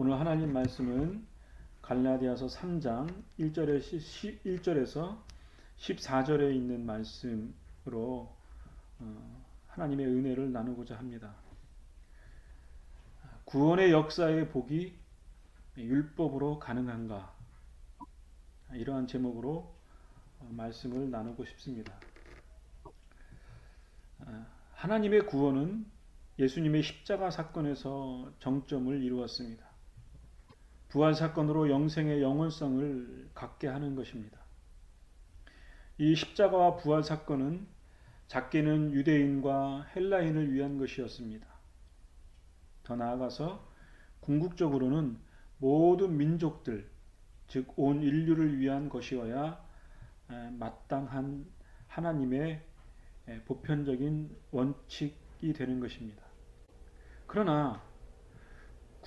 오늘 하나님 말씀은 갈라디아서 3장 1절에 1절에서 14절에 있는 말씀으로 어, 하나님의 은혜를 나누고자 합니다. 구원의 역사의 복이 율법으로 가능한가? 이러한 제목으로 어, 말씀을 나누고 싶습니다. 아, 하나님의 구원은 예수님의 십자가 사건에서 정점을 이루었습니다. 부활 사건으로 영생의 영원성을 갖게 하는 것입니다. 이 십자가와 부활 사건은 작게는 유대인과 헬라인을 위한 것이었습니다. 더 나아가서 궁극적으로는 모든 민족들, 즉 온 인류를 위한 것이어야 마땅한 하나님의 보편적인 원칙이 되는 것입니다. 그러나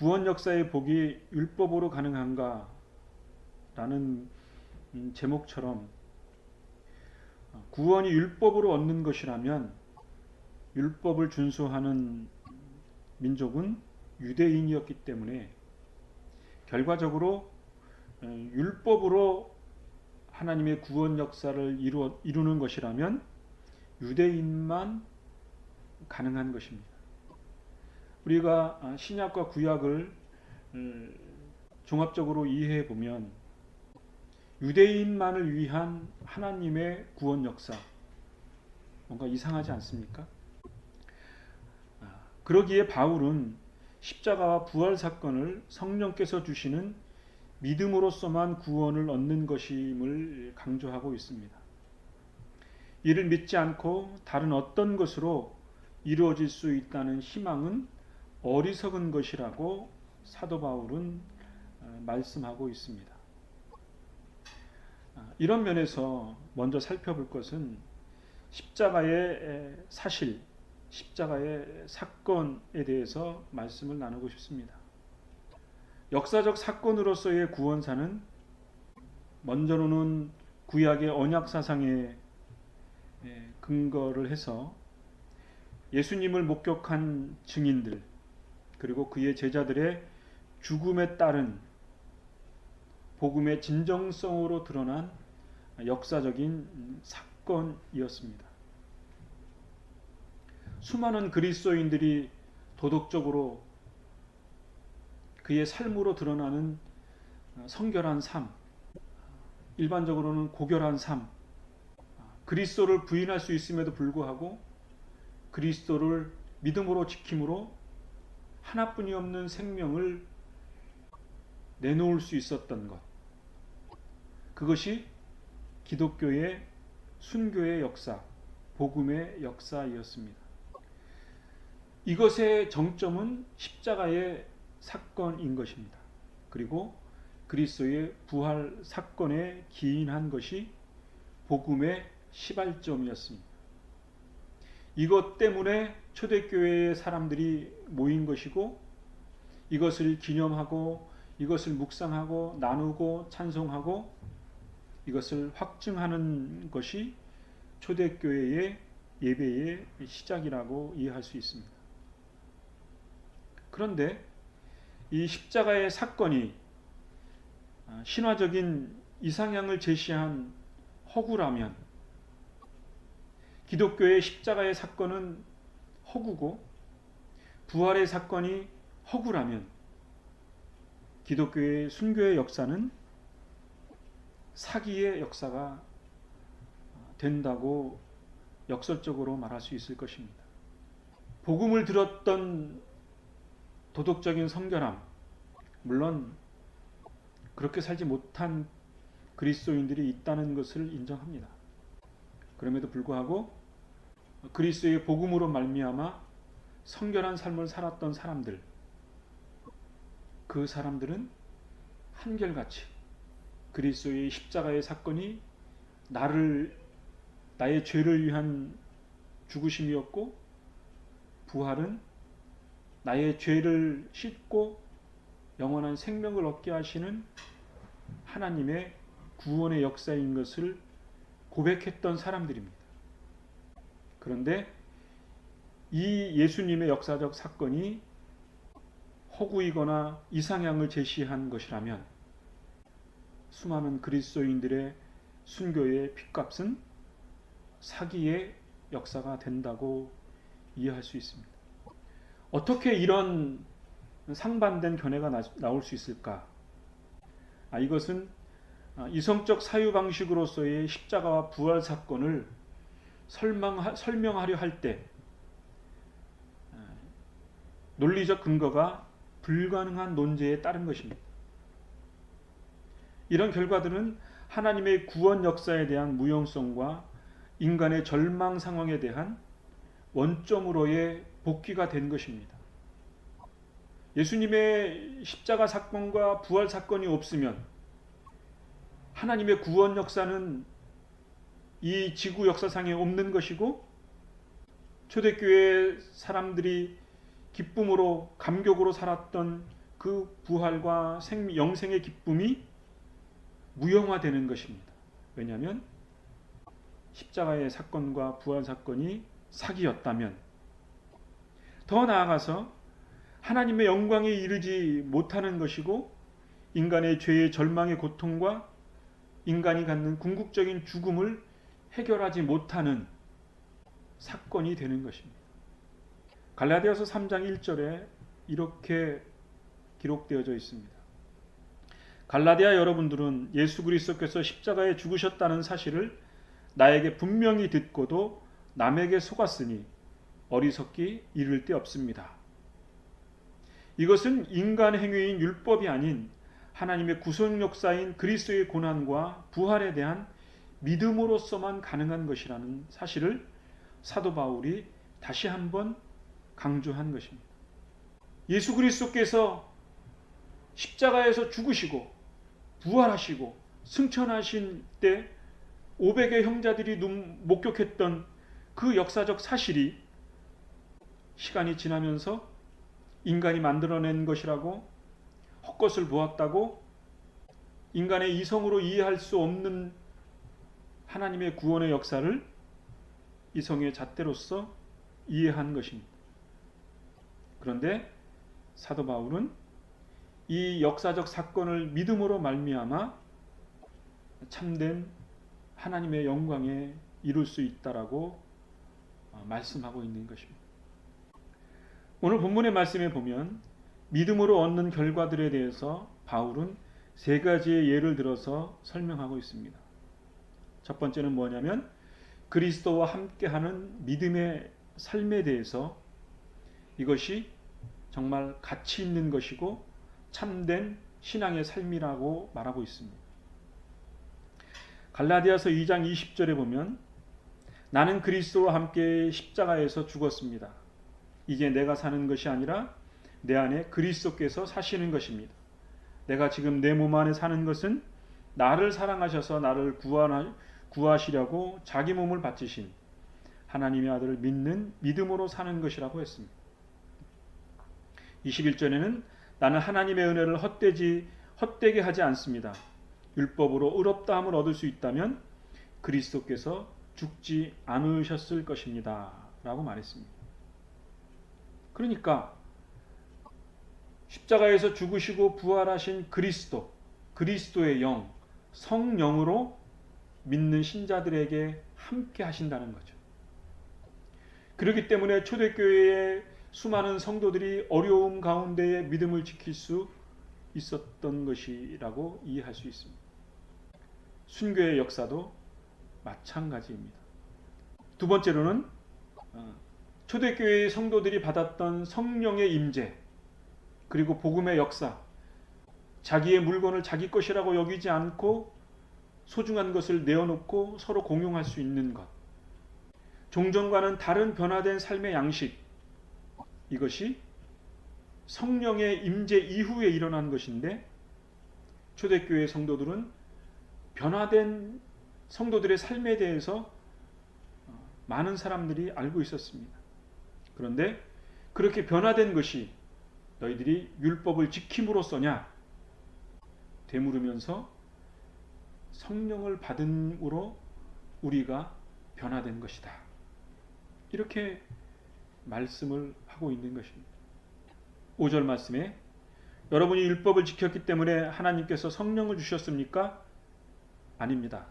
구원 역사의 복이 율법으로 가능한가? 라는 음, 제목처럼 구원이 율법으로 얻는 것이라면 율법을 준수하는 민족은 유대인이었기 때문에 결과적으로 율법으로 하나님의 구원 역사를 이루, 이루는 것이라면 유대인만 가능한 것입니다. 우리가 신약과 구약을 음, 종합적으로 이해해 보면 유대인만을 위한 하나님의 구원 역사 뭔가 이상하지 않습니까? 그러기에 바울은 십자가와 부활 사건을 성령께서 주시는 믿음으로서만 구원을 얻는 것임을 강조하고 있습니다. 이를 믿지 않고 다른 어떤 것으로 이루어질 수 있다는 희망은 어리석은 것이라고 사도 바울은 어, 말씀하고 있습니다. 아, 이런 면에서 먼저 살펴볼 것은 십자가의 사실, 십자가의 사건에 대해서 말씀을 나누고 싶습니다. 역사적 사건으로서의 구원사는 먼저로는 구약의 언약 사상에 근거를 해서 예수님을 목격한 증인들 그리고 그의 제자들의 죽음에 따른 복음의 진정성으로 드러난 역사적인 사건이었습니다. 수많은 그리스도인들이 도덕적으로 그의 삶으로 드러나는 성결한 삶, 일반적으로는 고결한 삶, 그리스도를 부인할 수 있음에도 불구하고 그리스도를 믿음으로 지킴으로 하나뿐이 없는 생명을 내놓을 수 있었던 것. 그것이 기독교의 순교의 역사, 복음의 역사이었습니다. 이것의 정점은 십자가의 사건인 것입니다. 그리고 그리스도의 부활 사건에 기인한 것이 복음의 시발점이었습니다. 이것 때문에 초대교회의 사람들이 모인 것이고 이것을 기념하고 이것을 묵상하고 나누고 찬송하고 이것을 확증하는 것이 초대교회의 예배의 시작이라고 이해할 수 있습니다. 그런데 이 십자가의 사건이 신화적인 이상향을 제시한 허구라면 기독교의 십자가의 사건은 허구고 부활의 사건이 허구라면 기독교의 순교의 역사는 사기의 역사가 된다고 역설적으로 말할 수 있을 것입니다. 복음을 들었던 도덕적인 성결함, 물론 그렇게 살지 못한 그리스도인들이 있다는 것을 인정합니다. 그럼에도 불구하고 그리스도의 복음으로 말미암아 성결한 삶을 살았던 사람들 그 사람들은 한결같이 그리스도의 십자가의 사건이 나를 나의 죄를 위한 죽으심이었고 부활은 나의 죄를 씻고 영원한 생명을 얻게 하시는 하나님의 구원의 역사인 것을 고백했던 사람들입니다. 그런데 이 예수님의 역사적 사건이 허구이거나 이상향을 제시한 것이라면 수많은 그리스도인들의 순교의 핏값은 사기의 역사가 된다고 이해할 수 있습니다. 어떻게 이런 상반된 견해가 나, 나올 수 있을까? 아, 이것은 아, 이성적 사유 방식으로서의 십자가와 부활 사건을 설명, 설명하려 할때 아, 논리적 근거가 불가능한 논제에 따른 것입니다. 이런 결과들은 하나님의 구원 역사에 대한 무용성과 인간의 절망 상황에 대한 원점으로의 복귀가 된 것입니다. 예수님의 십자가 사건과 부활 사건이 없으면 하나님의 구원 역사는 이 지구 역사상에 없는 것이고 초대교회 사람들이 기쁨으로 감격으로 살았던 그 부활과 생, 영생의 기쁨이 무형화되는 것입니다. 왜냐하면 십자가의 사건과 부활 사건이 사기였다면 더 나아가서 하나님의 영광에 이르지 못하는 것이고 인간의 죄의 절망의 고통과 인간이 갖는 궁극적인 죽음을 해결하지 못하는 사건이 되는 것입니다. 갈라디아서 3장 1절에 이렇게 기록되어져 있습니다. 갈라디아 여러분들은 예수 그리스도께서 십자가에 죽으셨다는 사실을 나에게 분명히 듣고도 남에게 속았으니 어리석기 이를 데 없습니다. 이것은 인간 행위인 율법이 아닌 하나님의 구속 역사인 그리스도의 고난과 부활에 대한 믿음으로서만 가능한 것이라는 사실을 사도 바울이 다시 한번 강조한 것입니다. 예수 그리스도께서 십자가에서 죽으시고 부활하시고 승천하신 때 500의 형제들이 목격했던 그 역사적 사실이 시간이 지나면서 인간이 만들어낸 것이라고 헛것을 보았다고 인간의 이성으로 이해할 수 없는 하나님의 구원의 역사를 이성의 잣대로서 이해한 것입니다. 그런데 사도 바울은 이 역사적 사건을 믿음으로 말미암아 참된 하나님의 영광에 이룰 수 있다라고 어, 말씀하고 있는 것입니다. 오늘 본문의 말씀에 보면 믿음으로 얻는 결과들에 대해서 바울은 세 가지의 예를 들어서 설명하고 있습니다. 첫 번째는 뭐냐면 그리스도와 함께하는 믿음의 삶에 대해서 이것이 정말 가치 있는 것이고 참된 신앙의 삶이라고 말하고 있습니다. 갈라디아서 2장 20절에 보면 나는 그리스도와 함께 십자가에서 죽었습니다. 이제 내가 사는 것이 아니라 내 안에 그리스도께서 사시는 것입니다. 내가 지금 내 몸 안에 사는 것은 나를 사랑하셔서 나를 구하 시려고 자기 몸을 바치신 하나님의 아들을 믿는 믿음으로 사는 것이라고 했습니다. 21절에는 나는 하나님의 은혜를 헛되지 헛되게 하지 않습니다. 율법으로 의롭다함을 얻을 수 있다면 그리스도께서 죽지 않으셨을 것입니다. 라고 말했습니다. 그러니까 십자가에서 죽으시고 부활하신 그리스도, 그리스도의 영, 성령으로 믿는 신자들에게 함께 하신다는 거죠. 그렇기 때문에 초대교회의 수많은 성도들이 어려움 가운데에 믿음을 지킬 수 있었던 것이라고 이해할 수 있습니다. 순교의 역사도 마찬가지입니다. 두 번째로는 어, 초대교회의 성도들이 받았던 성령의 임재 그리고 복음의 역사 자기의 물건을 자기 것이라고 여기지 않고 소중한 것을 내어놓고 서로 공용할 수 있는 것. 종전과는 다른 변화된 삶의 양식. 이것이 성령의 임재 이후에 일어난 것인데 초대교회 성도들은 변화된 성도들의 삶에 대해서 어, 많은 사람들이 알고 있었습니다. 그런데 그렇게 변화된 것이 너희들이 율법을 지킴으로써냐? 되물으면서 성령을 받음으로 우리가 변화된 것이다. 이렇게 말씀을 하고 있는 것입니다. 5절 말씀에 여러분이 율법을 지켰기 때문에 하나님께서 성령을 주셨습니까? 아닙니다.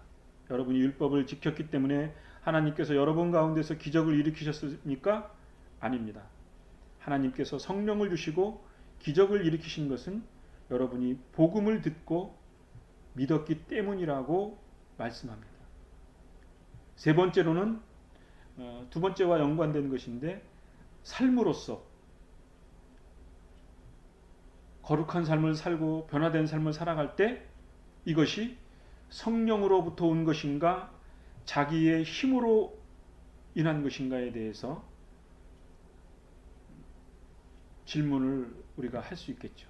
여러분이 율법을 지켰기 때문에 하나님께서 여러분 가운데서 기적을 일으키셨습니까? 아닙니다. 하나님께서 성령을 주시고 기적을 일으키신 것은 여러분이 복음을 듣고 믿었기 때문이라고 말씀합니다. 세 번째로는 어, 두 번째와 연관된 것인데 삶으로서 거룩한 삶을 살고 변화된 삶을 살아갈 때 이것이 성령으로부터 온 것인가 자기의 힘으로 인한 것인가에 대해서 질문을 우리가 할 수 있겠죠.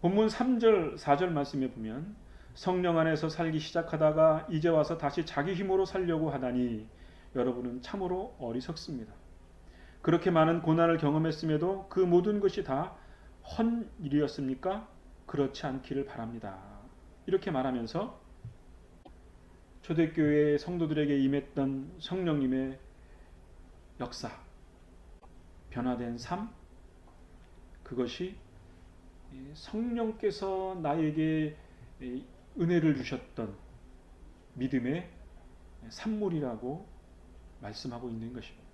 본문 3절, 4절 말씀에 보면 성령 안에서 살기 시작하다가 이제 와서 다시 자기 힘으로 살려고 하다니 여러분은 참으로 어리석습니다. 그렇게 많은 고난을 경험했음에도 그 모든 것이 다 헛일이었습니까? 그렇지 않기를 바랍니다. 이렇게 말하면서 초대교회 성도들에게 임했던 성령님의 역사, 변화된 삶, 그것이 성령께서 나에게 은혜를 주셨던 믿음의 산물이라고 말씀하고 있는 것입니다.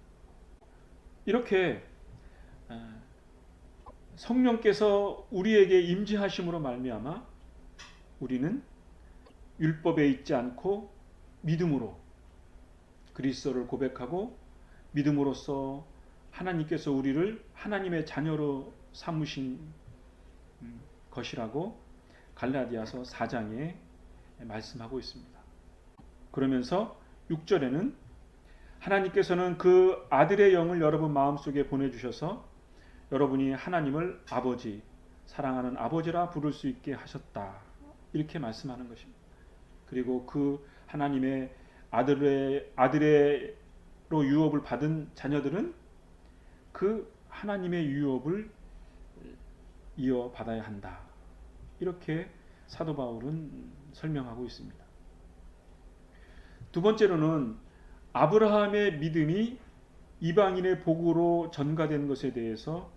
이렇게 성령께서 우리에게 임재하심으로 말미암아 우리는 율법에 있지 않고 믿음으로 그리스도를 고백하고 믿음으로써 하나님께서 우리를 하나님의 자녀로 삼으신 것이라고 갈라디아서 4장에 말씀하고 있습니다. 그러면서 6절에는 하나님께서는 그 아들의 영을 여러분 마음속에 보내주셔서 여러분이 하나님을 아버지, 사랑하는 아버지라 부를 수 있게 하셨다. 이렇게 말씀하는 것입니다. 그리고 그 하나님의 아들의 아들의로 유업을 받은 자녀들은 그 하나님의 유업을 이어받아야 한다. 이렇게 사도 바울은 설명하고 있습니다. 두 번째로는 아브라함의 믿음이 이방인의 복으로 전가된 것에 대해서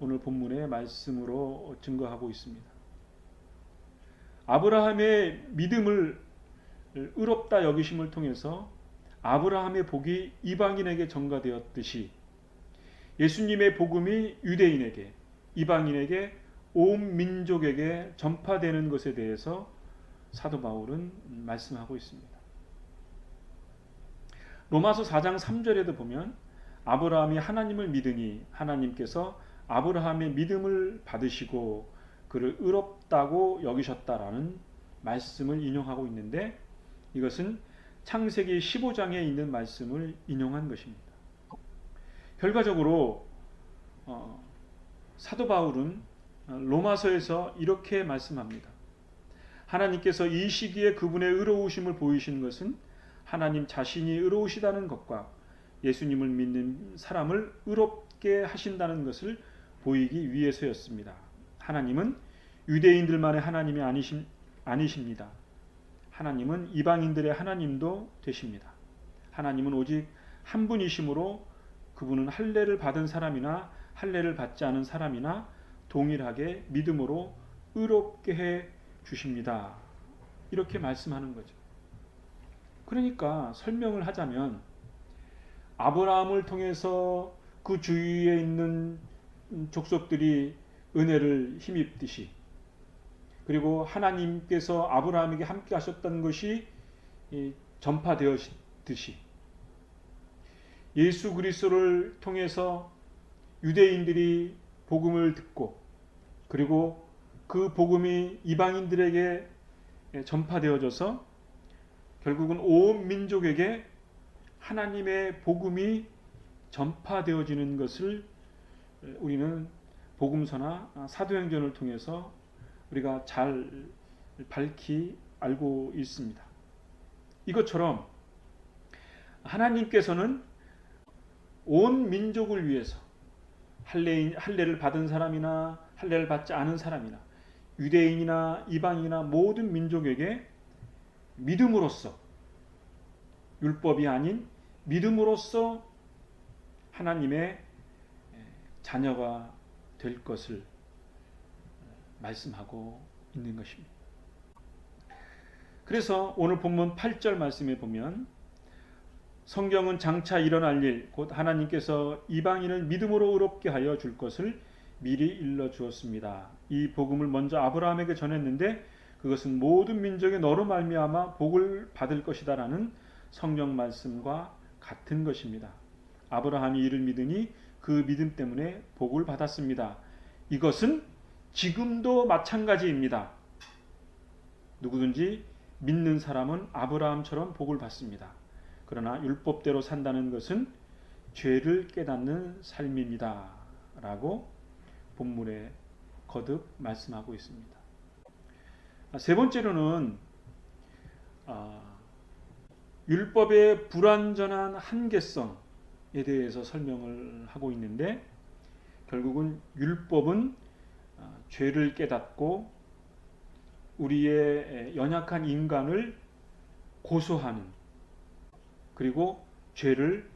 오늘 본문의 말씀으로 증거하고 있습니다. 아브라함의 믿음을 의롭다 여기심을 통해서 아브라함의 복이 이방인에게 전가되었듯이 예수님의 복음이 유대인에게 이방인에게 온 민족에게 전파되는 것에 대해서 사도 바울은 말씀하고 있습니다. 로마서 4장 3절에도 보면 아브라함이 하나님을 믿으니 하나님께서 아브라함의 믿음을 받으시고 그를 의롭다고 여기셨다라는 말씀을 인용하고 있는데 이것은 창세기 15장에 있는 말씀을 인용한 것입니다. 결과적으로 어, 사도 바울은 로마서에서 이렇게 말씀합니다. 하나님께서 이 시기에 그분의 의로우심을 보이시는 것은 하나님 자신이 의로우시다는 것과 예수님을 믿는 사람을 의롭게 하신다는 것을 보이기 위해서였습니다. 하나님은 유대인들만의 하나님이 아니심, 아니십니다. 하나님은 이방인들의 하나님도 되십니다. 하나님은 오직 한 분이심으로 그분은 할례를 받은 사람이나 할례를 받지 않은 사람이나 동일하게 믿음으로 의롭게 해 주십니다. 이렇게 말씀하는 거죠. 그러니까 설명을 하자면 아브라함을 통해서 그 주위에 있는 족속들이 은혜를 힘입듯이 그리고 하나님께서 아브라함에게 함께 하셨던 것이 전파되었듯이 예수 그리스도를 통해서 유대인들이 복음을 듣고 그리고 그 복음이 이방인들에게 전파되어져서 결국은 온 민족에게 하나님의 복음이 전파되어지는 것을 우리는 복음서나 사도행전을 통해서 우리가 잘 밝히 알고 있습니다. 이것처럼 하나님께서는 온 민족을 위해서 할례 할례를 받은 사람이나 할례를 받지 않은 사람이나 유대인이나 이방이나 모든 민족에게 믿음으로써 율법이 아닌 믿음으로써 하나님의 자녀가 될 것을 말씀하고 있는 것입니다. 그래서 오늘 본문 8절 말씀에 보면 성경은 장차 일어날 일, 곧 하나님께서 이방인을 믿음으로 의롭게 하여 줄 것을 미리 일러 주었습니다. 이 복음을 먼저 아브라함에게 전했는데 그것은 모든 민족의 너로 말미암아 복을 받을 것이다라는 성경 말씀과 같은 것입니다. 아브라함이 이를 믿으니 그 믿음 때문에 복을 받았습니다. 이것은 지금도 마찬가지입니다. 누구든지 믿는 사람은 아브라함처럼 복을 받습니다. 그러나 율법대로 산다는 것은 죄를 깨닫는 삶입니다. 라고 본문에 거듭 말씀하고 있습니다. 세 번째로는 아, 율법의 불완전한 한계성에 대해서 설명을 하고 있는데 결국은 율법은 아, 죄를 깨닫고 우리의 연약한 인간을 고소하는 그리고 죄를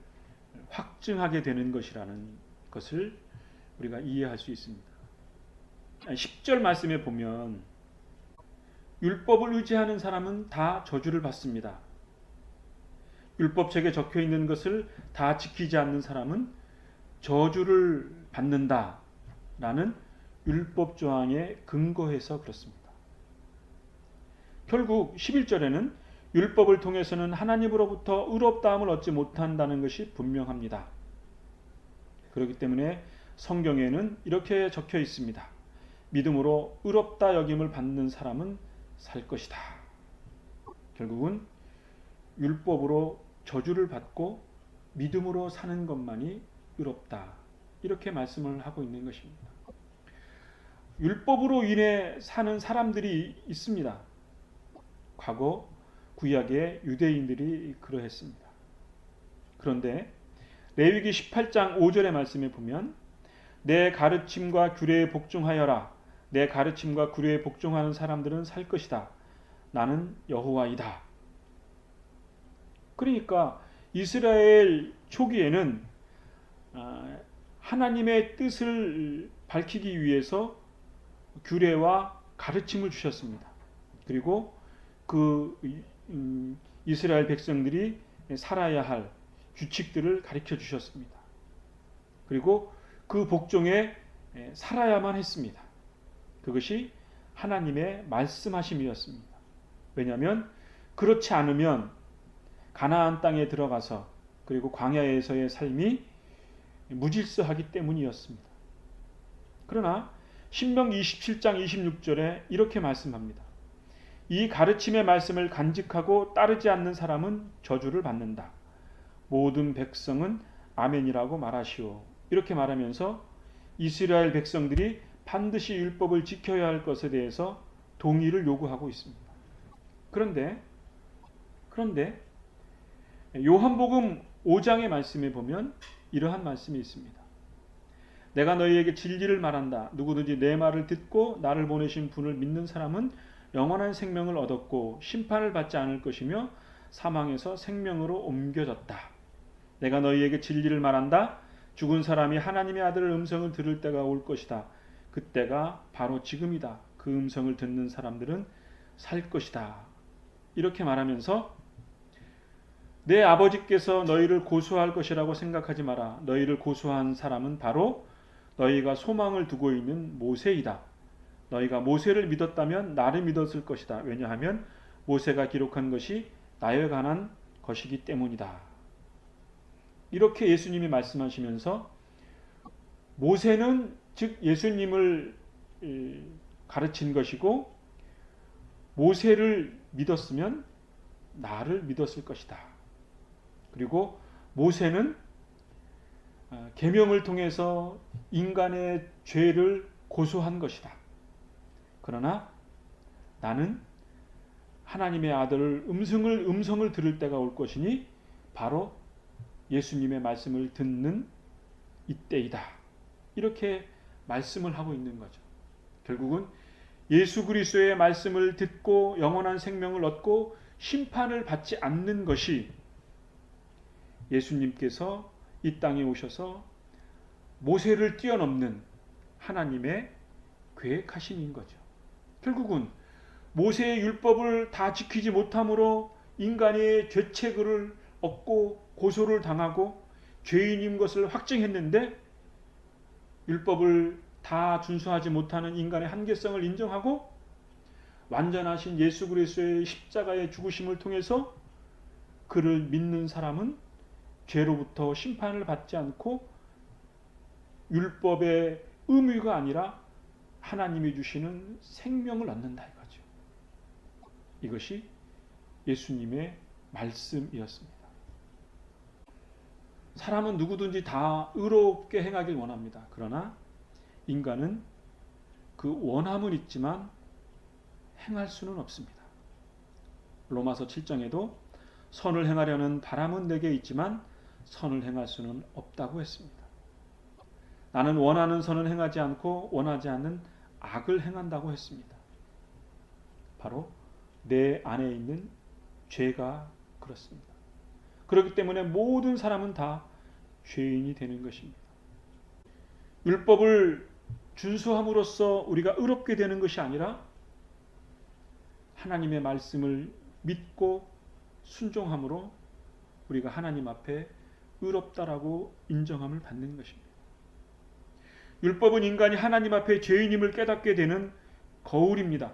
확증하게 되는 것이라는 것을 우리가 이해할 수 있습니다. 10절 말씀에 보면 율법을 의지하는 사람은 다 저주를 받습니다. 율법책에 적혀 있는 것을 다 지키지 않는 사람은 저주를 받는다 라는 율법 조항에 근거해서 그렇습니다. 결국 11절에는 율법을 통해서는 하나님으로부터 의롭다함을 얻지 못한다는 것이 분명합니다. 그렇기 때문에 성경에는 이렇게 적혀 있습니다. 믿음으로 의롭다 여김을 받는 사람은 살 것이다. 결국은 율법으로 저주를 받고 믿음으로 사는 것만이 의롭다. 이렇게 말씀을 하고 있는 것입니다. 율법으로 인해 사는 사람들이 있습니다. 과거 구약의 유대인들이 그러했습니다. 그런데 레위기 18장 5절의 말씀에 보면 내 가르침과 규례에 복종하여라. 내 가르침과 규례에 복종하는 사람들은 살 것이다. 나는 여호와이다. 그러니까 이스라엘 초기에는 아, 하나님의 뜻을 밝히기 위해서 규례와 가르침을 주셨습니다. 그리고 그 음, 이스라엘 백성들이 살아야 할 규칙들을 가르쳐 주셨습니다. 그리고 그 복종에 살아야만 했습니다. 그것이 하나님의 말씀하심이었습니다. 왜냐하면 그렇지 않으면 가나안 땅에 들어가서 그리고 광야에서의 삶이 무질서하기 때문이었습니다. 그러나 신명 27장 26절에 이렇게 말씀합니다. 이 가르침의 말씀을 간직하고 따르지 않는 사람은 저주를 받는다. 모든 백성은 아멘이라고 말하시오. 이렇게 말하면서 이스라엘 백성들이 반드시 율법을 지켜야 할 것에 대해서 동의를 요구하고 있습니다. 그런데 그런데 요한복음 5장의 말씀에 보면 이러한 말씀이 있습니다. 내가 너희에게 진리를 말한다. 누구든지 내 말을 듣고 나를 보내신 분을 믿는 사람은 영원한 생명을 얻었고 심판을 받지 않을 것이며 사망에서 생명으로 옮겨졌다. 내가 너희에게 진리를 말한다. 죽은 사람이 하나님의 아들의 음성을 들을 때가 올 것이다. 그때가 바로 지금이다. 그 음성을 듣는 사람들은 살 것이다. 이렇게 말하면서 내 아버지께서 너희를 고소할 것이라고 생각하지 마라. 너희를 고소한 사람은 바로 너희가 소망을 두고 있는 모세이다. 너희가 모세를 믿었다면 나를 믿었을 것이다. 왜냐하면 모세가 기록한 것이 나에 관한 것이기 때문이다. 이렇게 예수님이 말씀하시면서 모세는 즉 예수님을 가르친 것이고 모세를 믿었으면 나를 믿었을 것이다. 그리고 모세는 어, 계명을 통해서 인간의 죄를 고소한 것이다. 그러나 나는 하나님의 아들을 음성을 음성을 들을 때가 올 것이니 바로 예수님의 말씀을 듣는 이때이다. 이렇게 말씀을 하고 있는 거죠. 결국은 예수 그리스도의 말씀을 듣고 영원한 생명을 얻고 심판을 받지 않는 것이 예수님께서 이 땅에 오셔서 모세를 뛰어넘는 하나님의 계획하심인 거죠. 결국은 모세의 율법을 다 지키지 못함으로 인간의 죄책을 얻고 고소를 당하고 죄인인 것을 확증했는데 율법을 다 준수하지 못하는 인간의 한계성을 인정하고 완전하신 예수 그리스도의 십자가의 죽으심을 통해서 그를 믿는 사람은 죄로부터 심판을 받지 않고 율법의 의무가 아니라 하나님이 주시는 생명을 얻는다 이거죠. 이것이 예수님의 말씀이었습니다. 사람은 누구든지 다 의롭게 행하길 원합니다. 그러나 인간은 그 원함은 있지만 행할 수는 없습니다. 로마서 7장에도 선을 행하려는 바람은 내게 있지만 선을 행할 수는 없다고 했습니다. 나는 원하는 선을 행하지 않고 원하지 않는 악을 행한다고 했습니다. 바로 내 안에 있는 죄가 그렇습니다. 그렇기 때문에 모든 사람은 다 죄인이 되는 것입니다. 율법을 준수함으로써 우리가 의롭게 되는 것이 아니라 하나님의 말씀을 믿고 순종함으로 우리가 하나님 앞에 의롭다라고 인정함을 받는 것입니다. 율법은 인간이 하나님 앞에 죄인임을 깨닫게 되는 거울입니다.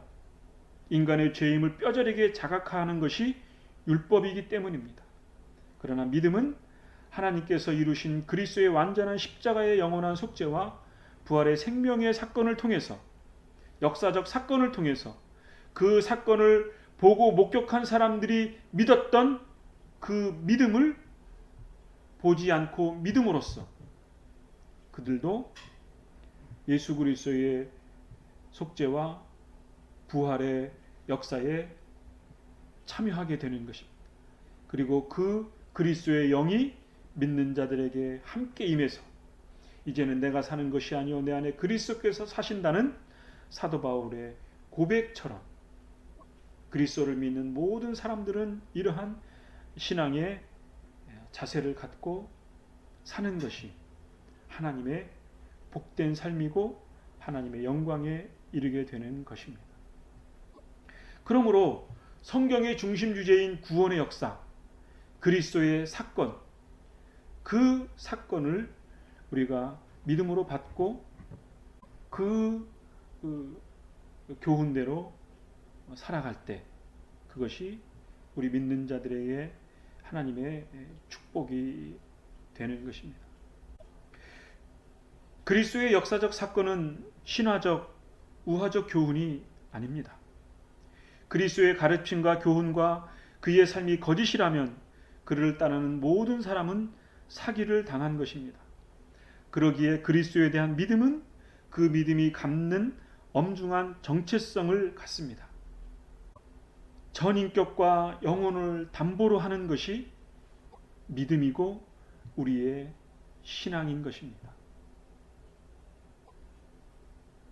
인간의 죄임을 뼈저리게 자각하는 것이 율법이기 때문입니다. 그러나 믿음은 하나님께서 이루신 그리스도의 완전한 십자가의 영원한 속죄와 부활의 생명의 사건을 통해서 역사적 사건을 통해서 그 사건을 보고 목격한 사람들이 믿었던 그 믿음을 보지 않고 믿음으로써 그들도 예수 그리스도의 속죄와 부활의 역사에 참여하게 되는 것입니다. 그리고 그 그리스도의 영이 믿는 자들에게 함께 임해서 이제는 내가 사는 것이 아니요 내 안에 그리스도께서 사신다는 사도 바울의 고백처럼 그리스도를 믿는 모든 사람들은 이러한 신앙의 자세를 갖고 사는 것이 하나님의 복된 삶이고 하나님의 영광에 이르게 되는 것입니다. 그러므로 성경의 중심 주제인 구원의 역사, 그리스도의 사건, 그 사건을 우리가 믿음으로 받고 그, 그 교훈대로 살아갈 때 그것이 우리 믿는 자들에게 하나님의 축복이 되는 것입니다. 그리스도의 역사적 사건은 신화적, 우화적 교훈이 아닙니다. 그리스도의 가르침과 교훈과 그의 삶이 거짓이라면 그를 따르는 모든 사람은 사기를 당한 것입니다. 그러기에 그리스도에 대한 믿음은 그 믿음이 갖는 엄중한 정체성을 갖습니다. 전인격과 영혼을 담보로 하는 것이 믿음이고 우리의 신앙인 것입니다.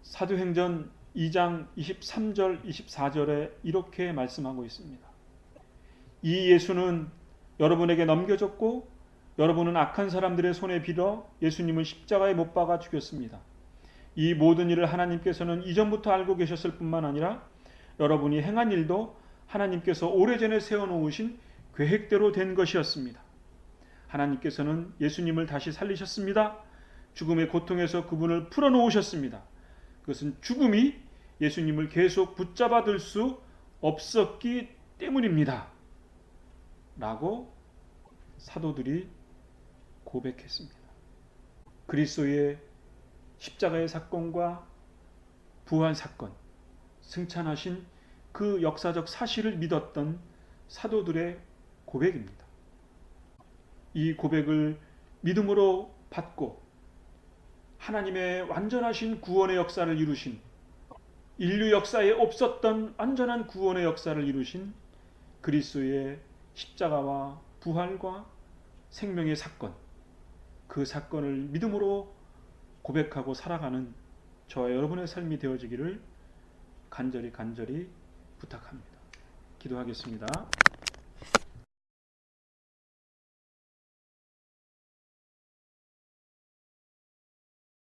사도행전 2장 23절 24절에 이렇게 말씀하고 있습니다. 이 예수는 여러분에게 넘겨졌고 여러분은 악한 사람들의 손에 빌어 예수님을 십자가에 못 박아 죽였습니다. 이 모든 일을 하나님께서는 이전부터 알고 계셨을 뿐만 아니라 여러분이 행한 일도 하나님께서 오래전에 세워놓으신 계획대로 된 것이었습니다. 하나님께서는 예수님을 다시 살리셨습니다. 죽음의 고통에서 그분을 풀어놓으셨습니다. 그것은 죽음이 예수님을 계속 붙잡아 들 수 없었기 때문입니다. 라고 사도들이 고백했습니다. 그리스도의 십자가의 사건과 부활 사건, 승천하신 그 역사적 사실을 믿었던 사도들의 고백입니다. 이 고백을 믿음으로 받고 하나님의 완전하신 구원의 역사를 이루신 인류 역사에 없었던 완전한 구원의 역사를 이루신 그리스도의 십자가와 부활과 생명의 사건 그 사건을 믿음으로 고백하고 살아가는 저와 여러분의 삶이 되어지기를 간절히 간절히 부탁합니다. 기도하겠습니다.